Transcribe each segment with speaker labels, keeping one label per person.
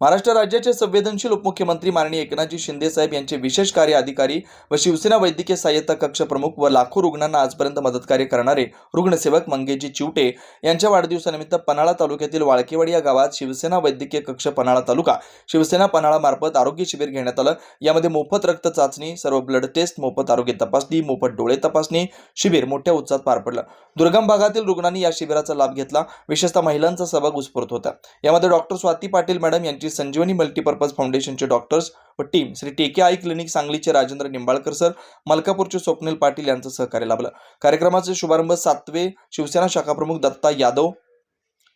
Speaker 1: महाराष्ट्र राज्याचे संवेदनशील उपमुख्यमंत्री माननीय एकनाथजी शिंदे साहेब यांचे विशेष कार्य अधिकारी व शिवसेना वैद्यकीय सहाय्यता कक्ष प्रमुख व लाखो रुग्णांना आजपर्यंत मदतकार्य करणारे रुग्णसेवक मंगेजी चिवटे यांच्या वाढदिवसानिमित्त पन्हाळा तालुक्यातील वाळकेवाडी या गावात शिवसेना वैद्यकीय कक्ष पन्हाळा तालुका शिवसेना पन्हाळा मार्फत आरोग्य शिबिर घेण्यात आलं. यामध्ये मोफत रक्त चाचणी सर्व ब्लड टेस्ट मोफत आरोग्य तपासणी मोफत डोळे तपासणी शिबिर मोठ्या उत्साहात पार पडलं. दुर्गम भागातील रुग्णांनी या शिबिराचा लाभ घेतला. विशेषतः महिलांचा सहभाग उत्स्फूर्त होता. यामध्ये डॉक्टर स्वाती पाटील मॅडम यांची संजीवनी मल्टीपर्पज फाउंडेशनचे डॉक्टर्स व टीम श्री टेके आई क्लिनिक सांगलीचे राजेंद्र निंबाळकर सर मलकापूरचे स्वप्नील पाटील यांचं सहकार्य लाभलं. कार्यक्रमाचे शुभारंभ सातवे शिवसेना शाखाप्रमुख दत्ता यादव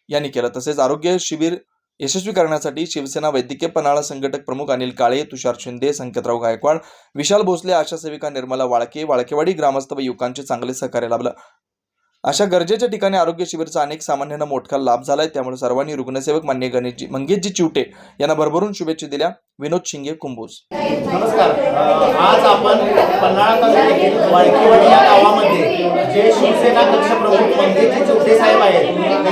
Speaker 1: यांनी केलं. तसेच आरोग्य शिबिर यशस्वी करण्यासाठी शिवसेना वैद्यकीय पन्हाळा संघटक प्रमुख अनिल काळे तुषार शिंदे संकेतराव गायकवाड विशाल भोसले आशा सेविका निर्मला वाळके वाळकेवाडी ग्रामस्थ व युवकांचे चांगले सहकार्य लाभलं. अशा गरजेच्या ठिकाणी आरोग्य शिबिरचा अनेक सामान्यांना मोठा लाभ झालाय. त्यामुळे सर्वांनी रुग्णसेवक मान्य गणेशजी मंगेशजी चिवटे यांना भरभरून शुभेच्छा दिल्या. विनोद शिंगे कुंभोज.
Speaker 2: नमस्कार. आज आपण पन्हाळा तालुक्यातील वाळकीवाडी या गावामध्ये जे शिवसेना पक्षप्रमुख मंगेशजी चिवटे साहेब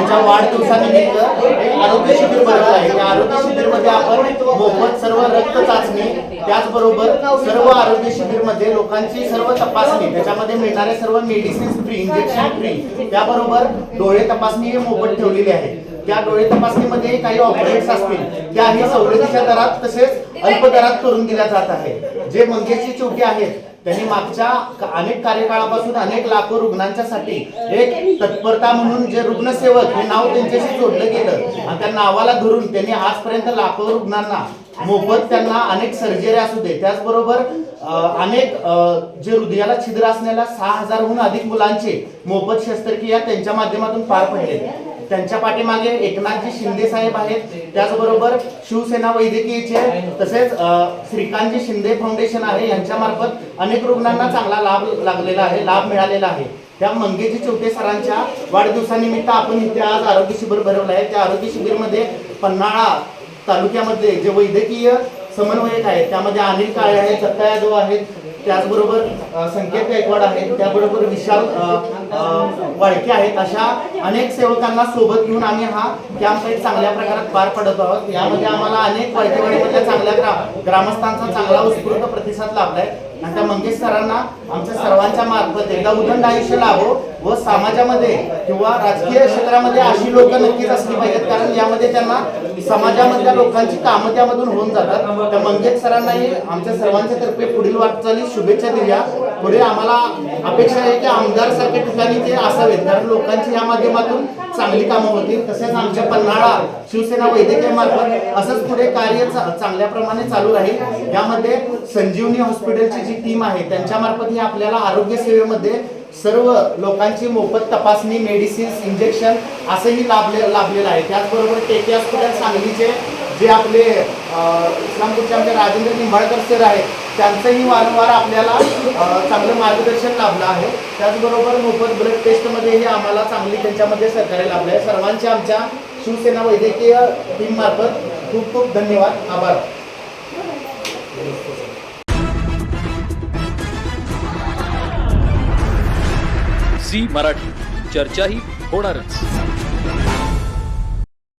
Speaker 2: त्यांच्या वाढदिवसानिमित्त एक आरोग्य शिबिर भरवलं आहे. त्या आरोग्य शिबिरमध्ये आपण मोफत सर्व रक्त चाचणी त्याचबरोबर सर्व आरोग्य शिबिरमध्ये लोकांची सर्व तपासणी त्याच्यामध्ये मिळणारे सर्व मेडिसिन्स फ्री इंजेक्शन फ्री त्याबरोबर डोळे तपासणी हे मोफत ठेवलेली आहे. त्या डोळे तपासणीमध्ये काही ऑपरेट्स असतील त्याही सवलतीच्या दरात तसेच अल्प दरात करून दिल्या जात आहे जे मंगेशजी चौकी आहेत त्यांनी मागच्या अनेक कार्यकाळापासून अनेक लाखो रुग्णांच्यासाठी एक तत्परता म्हणून जे रुग्णसेवक हे नाव त्यांच्याशी जोडलं गेलं आणि त्या नावाला धरून त्यांनी आजपर्यंत लाखो रुग्णांना मोफत त्यांना अनेक सर्जरी असू दे. त्याचबरोबर अनेक जे हृदयाला छिद्र असण्याला सहा हजारहून अधिक मुलांचे मोफत शस्त्रक्रिया त्यांच्या माध्यमातून पार पडले. त्यांच्या पाठीमागे एकनाथजी शिंदे साहेब आहेत. त्याचबरोबर शिवसेना वैद्यकीयचे तसेच श्रीकांतजी शिंदे फाउंडेशन आहे यांच्या मार्फत अनेक रुग्णांना चांगला लाभ लागलेला आहे लाभ मिळालेला आहे. त्या मंगेजी चौटे सरांच्या वाढदिवसानिमित्त आपण इथे आज आरोग्य शिबिर भरवलं आहे. त्या आरोग्य शिबिरमध्ये पन्हाळा तालुक्यामध्ये जे वैद्यकीय समन्वयक आहेत त्यामध्ये अनिल काळे आहेत दत्ता यादव आहेत. त्याचबरोबर संकेत गायकवाड आहेत. त्याबरोबर विशाल वळके आहेत अशा अनेक सेवकांना सोबत घेऊन आम्ही हा कॅम्प एक चांगल्या प्रकारात पार पडत आहोत. यामध्ये आम्हाला अनेक वाळकेवाडीमधल्या चांगल्या ग्रा ग्रामस्थांचा चांगला उत्स्फूर्त प्रतिसाद लाभलाय. आणि त्या मंगेश सरांना आमच्या सर्वांच्या मार्फत एकदा उदंड आयुष्य लाभो व समाजामध्ये किंवा राजकीय क्षेत्रामध्ये अशी लोक नक्कीच असली पाहिजेत. कारण यामध्ये त्यांना समाजामधल्या लोकांची कामं त्यामधून होऊन जातात. त्या मंगेश सरांनाही आमच्या सर्वांच्या तर्फे पुढील वाटचाली शुभेच्छा दिल्या. पुढे आम्हाला अपेक्षा आहे की आमदार सारखे ठिकाणी ते असावेत कारण लोकांची या माध्यमातून चांगली कामं होतील. तसेच आमच्या पन्हाळा शिवसेना वैद्यकीय मार्फत असंच पुढे कार्य चांगल्या प्रमाणे चालू राहील. यामध्ये संजीवनी हॉस्पिटलची जी टीम आहे त्यांच्या मार्फत ही आपल्याला आरोग्य सेवेमध्ये सर्व लोकांची मोफत तपासणी मेडिसिन्स इंजेक्शन असंही लाभले लाभलेलं आहे. त्याचबरोबर टेके हॉस्पिटल सांगलीचे जे आपले इस्लामपूरचे आमचे राजेंद्र निंबाळकर सर आहेत त्यांचंही वारंवार आपल्याला चांगलं मार्गदर्शन लाभलं आहे. त्याचबरोबर मोफत ब्लड टेस्टमध्येही आम्हाला चांगली त्यांच्यामध्ये सहकार्य लाभलं आहे सर्वांचे आमच्या शिवसेना वैद्यकीय टीममार्फत खूप खूप धन्यवाद. आभार.
Speaker 3: झी मराठी. चर्चाही होणारच.